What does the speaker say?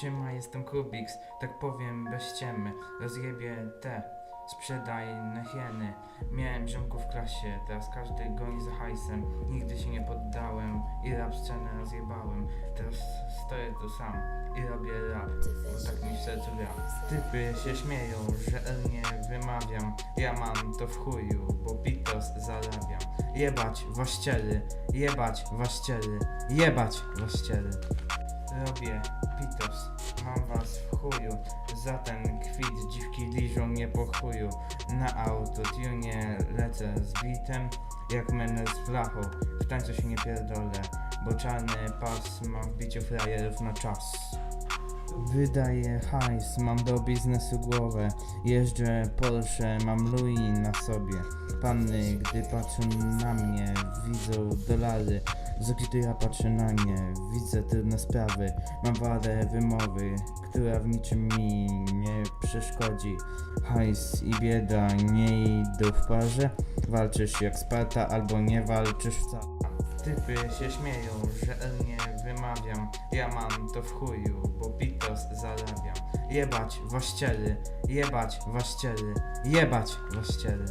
Siema, jestem Kubiks, tak powiem bez ściemy. Rozjebie te, sprzedaj na hieny. Miałem ziomków w klasie, teraz każdy goni za hajsem. Nigdy się nie poddałem i rap scenę rozjebałem. Teraz stoję tu sam i robię rap, bo tak mi w sercu. Typy się śmieją, że nie wymawiam. Ja mam to w chuju, bo Pitos zarabiam. Jebać właściciele, jebać właściciele, jebać właściciele. Robię pitos, mam was w chuju. Za ten kwit dziwki liżą mnie po chuju. Na autotune lecę z bitem Jak menel z flachą W tańcu się nie pierdolę Bo czarny pas mam w biciu frajerów na czas Wydaję hajs, mam do biznesu głowę. Jeżdżę Porsche, mam Louis na sobie. Panny, gdy patrzą na mnie, widzą dolary. Z gdy ja patrzę na nie, widzę trudne sprawy. Mam wadę wymowy, która w niczym mi nie przeszkodzi. Hajs i bieda nie idą w parze. Walczysz jak Sparta albo nie walczysz wcale Typy się śmieją, że nie wymawiam. Ja mam to w chuju, bo Pitos zarabiam. Jebać właściciele, jebać właściciele, jebać właściciele